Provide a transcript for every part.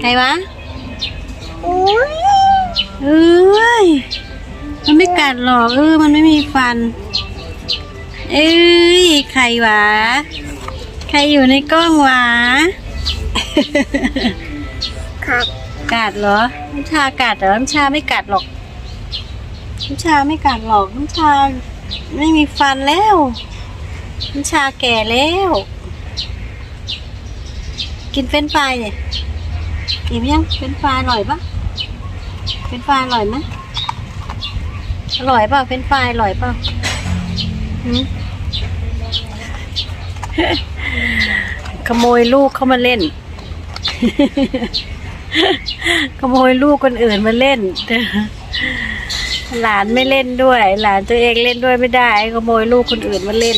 ใครวะอุ้ยเอ้ยมันไม่กัดหรอกเออ มันไม่มีฟัน เอ้ยใครวะ ใครอยู่ในกล้องวะครับกัดเหรอน้ำชากัดเหรอน้ำชาไม่กัดหรอกน้ำชาไม่กัดหรอกน้ำชาไม่มีฟันแล้วน้ำชาแก่แล้ว กินเฟรนช์ฟเนี่ย อิ่มยังเฟรนช์ฟรายอร่อยปะเฟรนช์ฟรายอร่อยไหมอร่อยเปล่าเฟรนช์ฟรายอร่อยเปล่าขโมยลูกเข้ามาเล่น ขโมยลูกคนอื่นมาเล่น หลานไม่เล่นด้วย หลานตัวเองเล่นด้วยไม่ได้ ขโมยลูกคนอื่นมาเล่น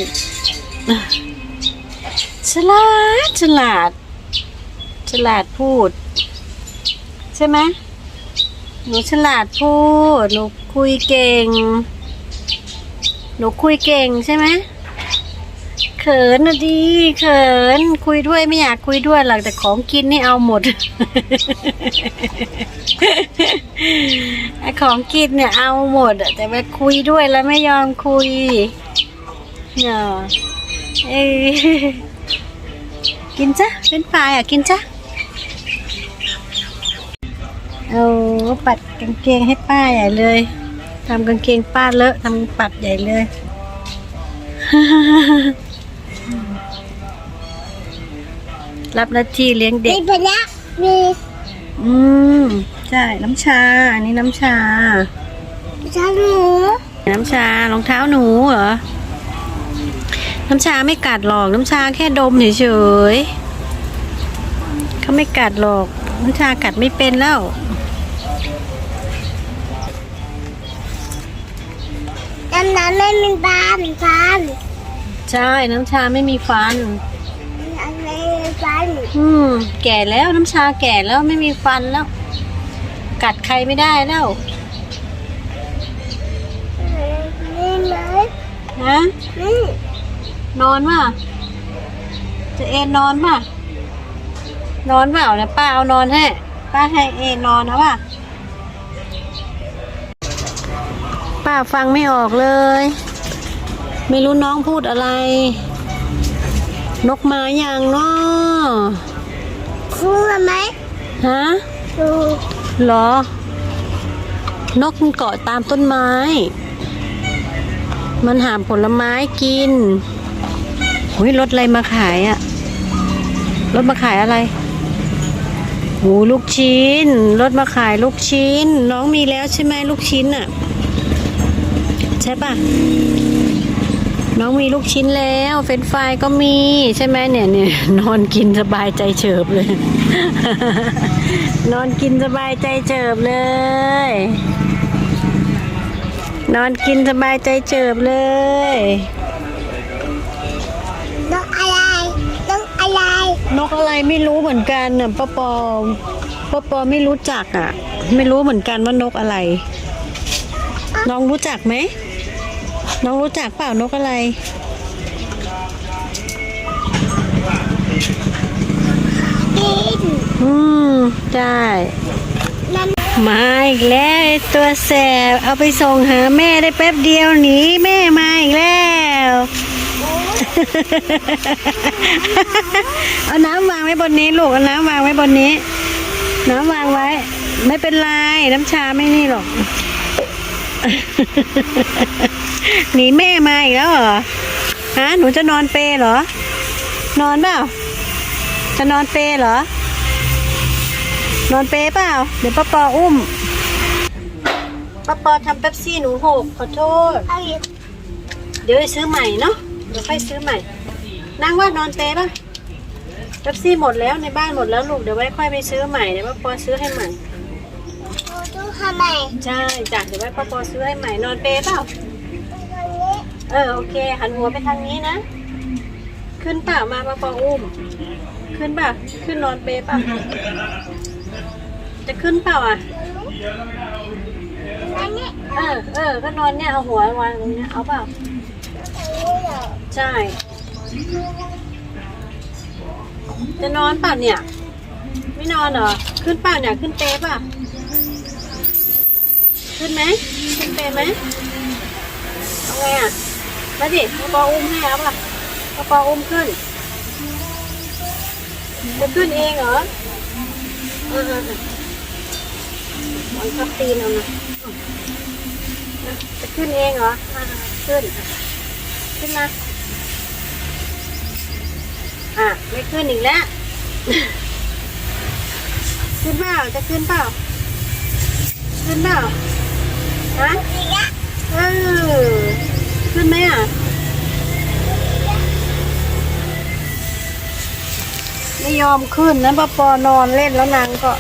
ฉลาดฉลาด ฉลาดพูด ใช่ไหมหนูฉลาดพูด หนูคุยเก่ง หนูคุยเก่งใช่ไหมเขินนะดีเขินคุยด้วยไม่อยากคุยด้วยหรอกแต่ของกินนี่เอาหมดไอของกินเนี่ยเอาหมดแต่ไปคุยด้วยแล้วไม่ยอมคุยเนาะเอ้ยกินจ้ะเป็นไฟรายอะกินจ้ะ เอาปัดกางเกงให้ป้าใหญ่เลยทำกางเกงป้าเลอะทำปัดใหญ่เลยรับหน้าที่เลี้ยงเด็มีกพนักมีอืมใช่น้ำชา อันนี้น้ำชาชาหนูน้ำชารองเท้าหนูเหรอ น้ำชาไม่กัดหรอก น้ำชาแค่ดมเฉยๆเขาไม่กัดหรอก น้ำชากัดไม่เป็นแล้ว น้ำน้ำไม่มีฟันฟันใช่น้ำชาไม่มีฟัน น้ำไม่มีฟันอืม แก่แล้วน้ำชาแก่แล้วไม่มีฟันแล้ว กัดใครไม่ได้แล้วนี่ไหมฮะนี่นอนป่ะจะเอนนอนป่ะ นอนเปล่าเนี่ยป้าเอานอนให้ ป้าให้เอนนอนนะป่ะ ป้าฟังไม่ออกเลย ไม่รู้น้องพูดอะไร นกมาอย่างเนาะครูไหมฮะครูเหรอ นกมันเกาะตามต้นไม้ มันหามผลไม้กินโอ้ยรถอะไรมาขายอะรถมาขายอะไรโอ้ลูกชิ้น รถมาขายลูกชิ้น น้องมีแล้วใช่ไหมลูกชิ้นอะใช่ปะน้องมีลูกชิ้นแล้ว เฟรนช์ฟรายก็มีใช่ไหมเนี่ยเนี่ยนอนกินสบายใจเฉิบเลย นอนกินสบายใจเจิบเลย นอนกินสบายใจเจิบเลยนกอะไรนกอะไรนกอะไรไม่รู้เหมือนกันน่ะป้าปอป้าปอไม่รู้จักอะ ไม่รู้เหมือนกันว่านกอะไร น้องรู้จักไหม น้องรู้จักเปล่านกอะไรกินอืมใช่นั่นมาอีกแล้วไอ้ตัวแสบ เอาไปส่งหาแม่ได้แป๊บเดียวหนีแม่มาอีกแล้ว เอาน้ำวางไว้บนนี้ลูก เอาน้ำวางไว้บนนี้ น้ำวางไว้ ไม่เป็นไร น้ำชาไม่นี่หรอก หนีแม่มาอีกแล้วเหรอ ฮะ หนูจะนอนเปรเหรอ นอนเปล่า จะนอนเปรเหรอ นอนเปรเปล่า เดี๋ยวป้าปออุ้ม ป้าปอทำเป๊ปซี่หนูหกขอโทษ เอาอีกเดี๋ยวไปซื้อใหม่เนาะ เดี๋ยวค่อยซื้อใหม่นั่งว่านอนเปรป่ะเป๊ปซี่หมดแล้วในบ้านหมดแล้วลูก เดี๋ยวไว้ค่อยไปซื้อใหม่ เดี๋ยวป้าปอซื้อให้ใหม่ครู ดูทำไมใช่จ้ะเดี๋ยวไว้ป้าปอซื้อให้ใหม่นอนเปรเปล่า ตรงนี้เออโอเค หันหัวไปทางนี้นะ ขึ้นเปล่ามาป้าปออุ้ม ขึ้นเปล่าขึ้นนอนเปเปล่าจะขึ้นเปล่าอะนั่นนี่เออเออก็นอนเนี่ยเอาหัววางตรงเนี้ยเอาเปล่า ตรงนี้เหรอใช่ จะนอนเปล่าเนี่ย ไม่นอนเหรอ ขึ้นเปล่าเนี่ยขึ้นเปป่ะ ขึ้นไหมขึ้นเปไหมเอาไงอะมาดิมาปออุ้มให้เอาป่ะมาปออุ้มขึ้นจะขึ้นเองเหรอเออเออเออมันทับตีนเอานะอะจะขึ้นเองเหรอขึ้น ขึ้นมาอะไม่ขึ้นอีกแล้ว ขึ้นเปล่าจะขึ้นเปล่าขึ้นเปล่า ฮะเออขึ้นไหมอะ ไม่ยอมขึ้นนะป้าปอนอนเล่นแล้วนางก็